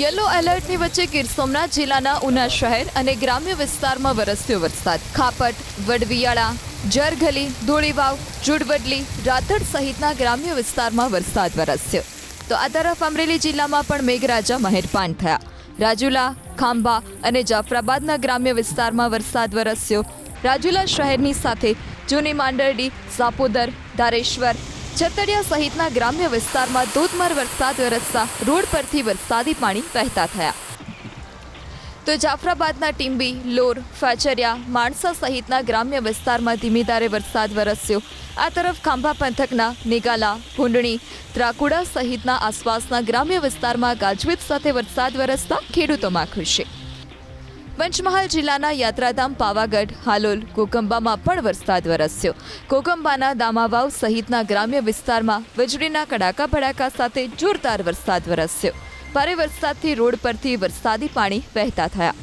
Yellow એલર્ટની વચ્ચે ગીર સોમનાથ જિલ્લાના ઉના શહેર અને ગ્રામ્ય વિસ્તારમાં વરસ્યો વરસાદ. ખાપટ, વડવિયાળા જરગલી ધોળીવાવ, જુડવડલી, રાતડ સહિતના ગ્રામ્ય વિસ્તારમાં વરસાદ વરસ્યો. તો આ તરફ અમરેલી જિલ્લામાં પણ મેઘરાજા મહેરબાન થયા. રાજુલા, ખાંભા અને જાફરાબાદના ગ્રામ્ય વિસ્તારમાં વરસાદ વરસ્યો. રાજુલા શહેરની સાથે જૂની માંડરડી, સાપોદર, ધારેશ્વર છતડિયા સહિતના ગ્રામ્ય વિસ્તારમાં ધોધમાર વરસાદ, વરસતા રોડ પરથી વરસાદી પાણી વહેતા થયા. તો જાફરાબાદના ટીંબી, લોર ફાચરિયા માણસા સહિતના ગ્રામ્ય વિસ્તારમાં ધીમીધારે વરસાદ વરસ્યો. આ તરફ ખાંભા પંથકના નિગાલા ભૂંડણી, ત્રાકુડા સહિતના આસપાસના ગ્રામ્ય વિસ્તારમાં ગાજવીજ સાથે વરસાદ વરસતા ખેડૂતોમાં ખુશી. પંચમહાલ જિલ્લાના યાત્રાધામ પાવાગઢ, હાલોલ, કોકંબામાં પણ વરસાદ વરસ્યો. કોકંબાના દામાવાવ સહિતના ગ્રામ્ય વિસ્તારમાં વીજળીના કડાકા ભડાકા સાથે જોરદાર વરસાદ વરસ્યો. ભારે વરસાદથી રોડ પરથી વરસાદી પાણી વહેતા થયા.